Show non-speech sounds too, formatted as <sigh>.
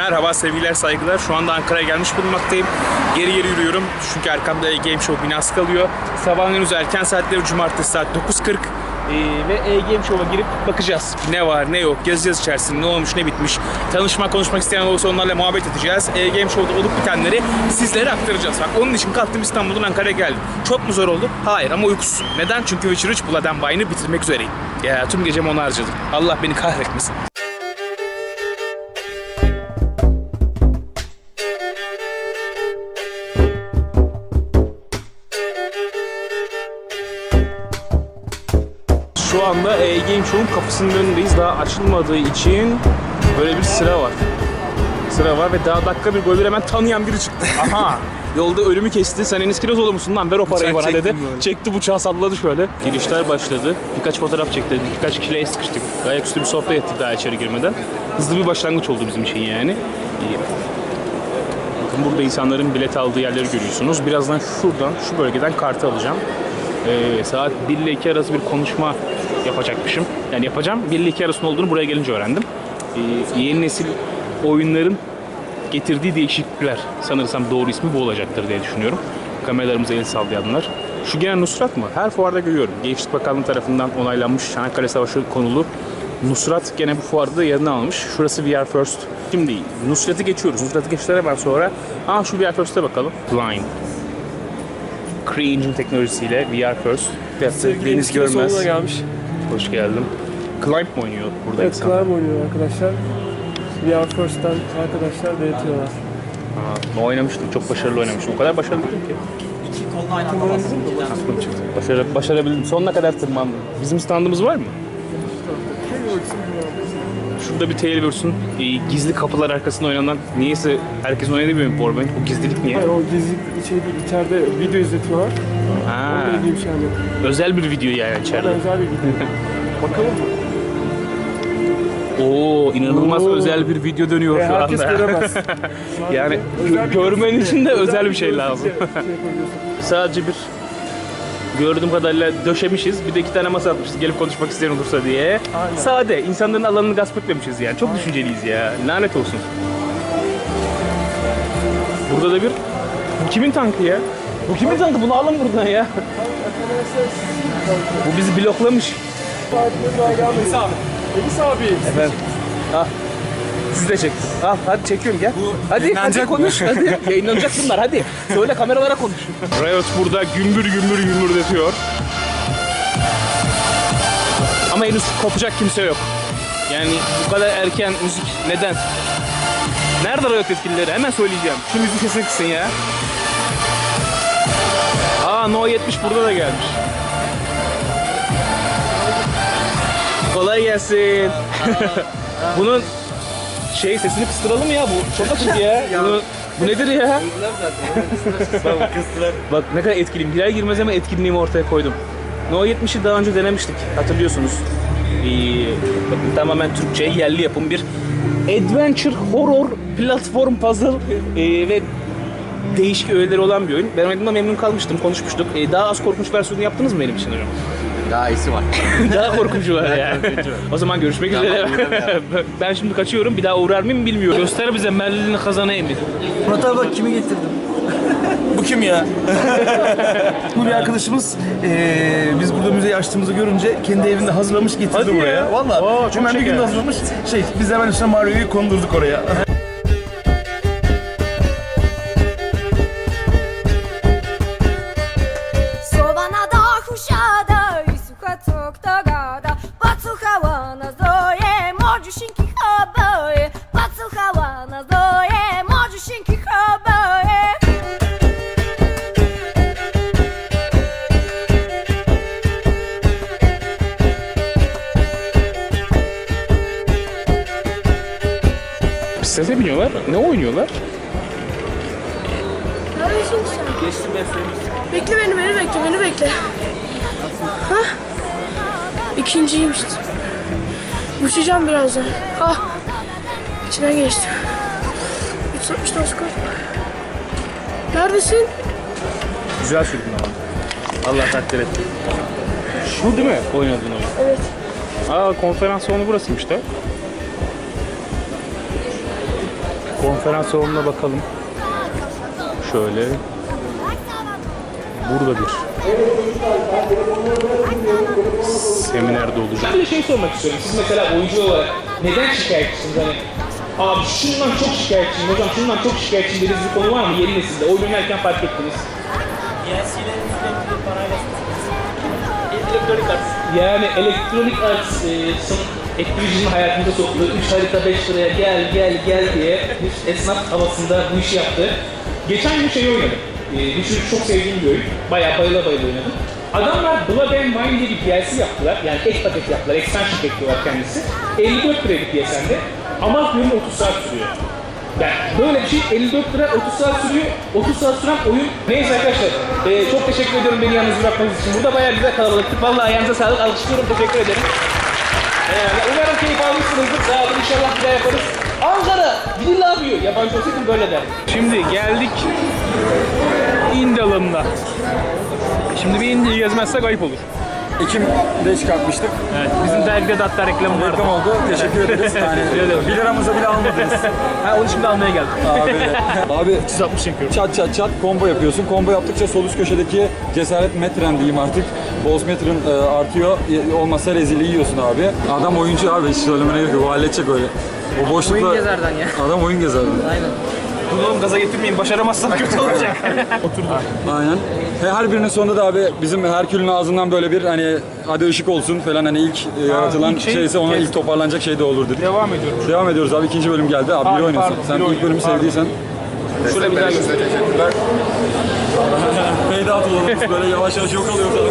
Merhaba sevgiler saygılar. Şu anda Ankara'ya gelmiş bulunmaktayım. Geri geri yürüyorum çünkü arkamda E-Game Show binası kalıyor. Sabahın henüz erken saatleri cumartesi saat 9.40. Ee, ve E-Game Show'a girip bakacağız. Ne var ne yok gezeceğiz içerisinde ne olmuş ne bitmiş. Tanışmak konuşmak isteyen olursa onlarla muhabbet edeceğiz. E-Game Show'da olup bitenleri sizlere aktaracağız. Bak onun için kalktım İstanbul'dan Ankara'ya geldim. Çok mu zor oldu? Hayır ama uykusuz. Neden? Çünkü Witcher 3 Blood and bitirmek üzereyim. Ya tüm gecemi ona harcadım. Allah beni kahretmesin. Anda E-Game Show'un kapısının önündeyiz. Daha açılmadığı için böyle bir sıra var. Sıra var ve daha dakika bir golü hemen tanıyan biri çıktı. <laughs> Aha! Yolda ölümü kesti. Sen Enis Kirazoğlu musun lan? Ver o parayı Sen bana dedi. böyle. Çekti bıçağı salladı şöyle. Girişler başladı. Birkaç fotoğraf çekti. Birkaç kişiyle el sıkıştık. Ayaküstü bir sohbet ettik daha içeri girmeden. Hızlı bir başlangıç oldu bizim için yani. İyi. Bakın burada insanların bilet aldığı yerleri görüyorsunuz. Birazdan şuradan, şu bölgeden kartı alacağım. Ee, saat 1 ile 2 arası bir konuşma yapacakmışım. Yani yapacağım. 1 ile 2 arasında olduğunu buraya gelince öğrendim. Ee, yeni nesil oyunların getirdiği değişiklikler sanırsam doğru ismi bu olacaktır diye düşünüyorum. Kameralarımıza el sallayanlar. Şu gene Nusrat mı? Her fuarda görüyorum. Gençlik Bakanlığı tarafından onaylanmış Çanakkale Savaşı konulu Nusrat gene bu fuarda yerini almış. Şurası VR First. Şimdi Nusrat'ı geçiyoruz. Nusrat'ı geçtikten hemen sonra Aa şu VR First'e bakalım. Blind. Cree Engine teknolojisiyle VR First. Deniz Görmez. Gelmiş. Hoş geldin. Climb mi oynuyor burada Evet, insan? Climb oynuyor arkadaşlar. VR First'ten arkadaşlar denetiyorlar. Aa, ben oynamıştım. Çok başarılı oynamıştım. O kadar başarılı değilim ki. Aklım çıktı. Başarı, başarabildim. Sonuna kadar tırmandım. Bizim standımız var mı? Şurada bir Tailverse'ün e, gizli kapılar arkasında oynanan niyeyse herkesin oynadığı bir oyun Warband. O gizlilik niye? Hayır o gizli içeri değil, içeride video izletiyorlar. Ha, Orada ilgili bir şey anlatıyor. özel bir video yani içeride. Orada özel bir video. <laughs> Bakalım mı? Oo inanılmaz Oo. özel bir video dönüyor E, şu herkes anda. göremez. <laughs> Yani Özel bir görmen için de özel bir şey görüntü lazım. şey yapabiliyorsun. <laughs> Sadece bir gördüğüm kadarıyla döşemişiz. Bir de iki tane masa atmışız gelip konuşmak isteyen olursa diye. Aynen. Sade. insanların alanını gasp etmemişiz yani. Çok düşünceliyiz ya. Lanet olsun. Burada da bir... Bu kimin tankı ya? Bu kimin tankı? Bunu alın buradan ya. Bu bizi bloklamış. Enis abi. Enis abi. Efendim. Al. Siz de çek. Al hadi çekiyorum gel. hadi hadi yayınlanacak mı? konuş. Hadi <laughs> yayınlanacak bunlar hadi. Söyle kameralara konuş. Riot burada gümbür gümbür gümbürdetiyor. Ama henüz kopacak kimse yok. Yani bu kadar erken müzik neden? Nerede Riot yetkilileri? Hemen söyleyeceğim. Şu müzik sesini kısın ya. Aa No 70 burada da gelmiş. Kolay gelsin. <laughs> Bunun şey sesini kıstıralım ya bu. Çok açık ya. Bunu, bu nedir ya? Bak ne kadar etkiliyim. Girer girmez hemen etkinliğimi ortaya koydum. No 70'i daha önce denemiştik. Hatırlıyorsunuz. Ee, bakın tamamen Türkçe yerli yapım bir adventure horror platform puzzle ee, ve değişik öğeleri olan bir oyun. Ben oynadığımda memnun kalmıştım, konuşmuştuk. Ee, daha az korkunç versiyonu yaptınız mı benim için hocam? Daha iyisi var. <laughs> daha korkuncu var yani. o zaman görüşmek üzere. <laughs> ben şimdi kaçıyorum. Bir daha uğrar mıyım bilmiyorum. Göster bize Merlin'in kazanı Emir. Murat abi bak kimi getirdim. <laughs> Bu kim ya? Bu bir arkadaşımız eee, biz burada müzeyi açtığımızı görünce kendi evinde hazırlamış getirdi Hadi ya. buraya. Valla Oo, çok hemen bir şeker. günde hazırlamış. Şey biz hemen işte Mario'yu kondurduk oraya. Biniyorlar. Ne oynuyorlar? Neredesin sen? Bekle beni, beni bekle, beni bekle. Hah? İkinciyim işte. Uçacağım birazdan. Ah! İçinden geçtim. 360 skor. Neredesin? Güzel sürdün ama. Allah takdir etti. Şu değil mi oynadığın oyun? Evet. Aa konferans salonu burasıymış da. Konferans salonuna bakalım. Şöyle. Burada bir seminerde olacak. Ben de şey sormak istiyorum. Siz mesela oyuncu olarak neden şikayetçisiniz? Hani abi şundan çok şikayetçiyim, hocam şundan çok şikayetçiyim dediğiniz bir konu var mı yeni nesilde? Oyun oynarken fark ettiniz. Yani elektronik arts e, sanat Activision'ın hayatımıza soktuğu 3 harita 5 liraya gel gel gel diye bir esnaf havasında bu işi yaptı. Geçen gün şey oynadım. E, bir sürü çok sevdiğim bir oyun. Bayağı bayıla bayıla oynadım. Adamlar Blood and Wine diye bir DLC yaptılar. Yani ek paket yaptılar. Expansion bekliyorlar kendisi. 54 liraydı piyasende. Ama oyun 30 saat sürüyor. Yani böyle bir şey 54 lira 30 saat sürüyor. 30 saat süren oyun. Neyse arkadaşlar. e, çok teşekkür ediyorum beni yalnız bırakmanız için. Burada bayağı güzel kalabalıktık. Vallahi ayağınıza sağlık. Alkışlıyorum. Teşekkür ederim. Ee, umarım keyif almışsınızdır. Sağ olun. İnşallah bir daha yaparız. Ankara! Gidin ne yapıyor? Yabancı olsaydım böyle derdim. Şimdi geldik İndalım'da. Şimdi bir India'yı gezmezsek ayıp olur. Ekim'de çıkartmıştık. Evet, bizim dergide de hatta reklam vardı. Reklam oldu. Teşekkür ederiz. <laughs> Yani 1 liramıza bile almadınız. <laughs> Ha, onu şimdi almaya geldim. Abi, <laughs> abi 360 çekiyorum. çat çat çat combo yapıyorsun. Combo yaptıkça sol üst köşedeki cesaret metren diyeyim artık. Boss metren e, artıyor. E, Olmazsa rezilliği yiyorsun abi. Adam oyuncu abi hiç söylemene gerek yok. O halledecek öyle. O boşlukla... Oyun gezerden ya. Adam oyun gezerden. Dur oğlum gaza getirmeyin. Başaramazsam kötü olacak. <laughs> Oturdum. Aynen. Ve her birinin sonunda da abi bizim Herkül'ün ağzından böyle bir hani hadi ışık olsun falan hani ilk e, yaratılan ilk şey- şeyse ona kes- ilk toparlanacak şey de olur dedik. Devam ediyorum. Devam ediyoruz abi. ikinci bölüm geldi. Abi Pardon, biri oynasın. pardon, Sen ilk bölümü Pardon. sevdiysen. Şöyle bir daha göster. Fade out olalım böyle yavaş yavaş yok alıyoruz abi.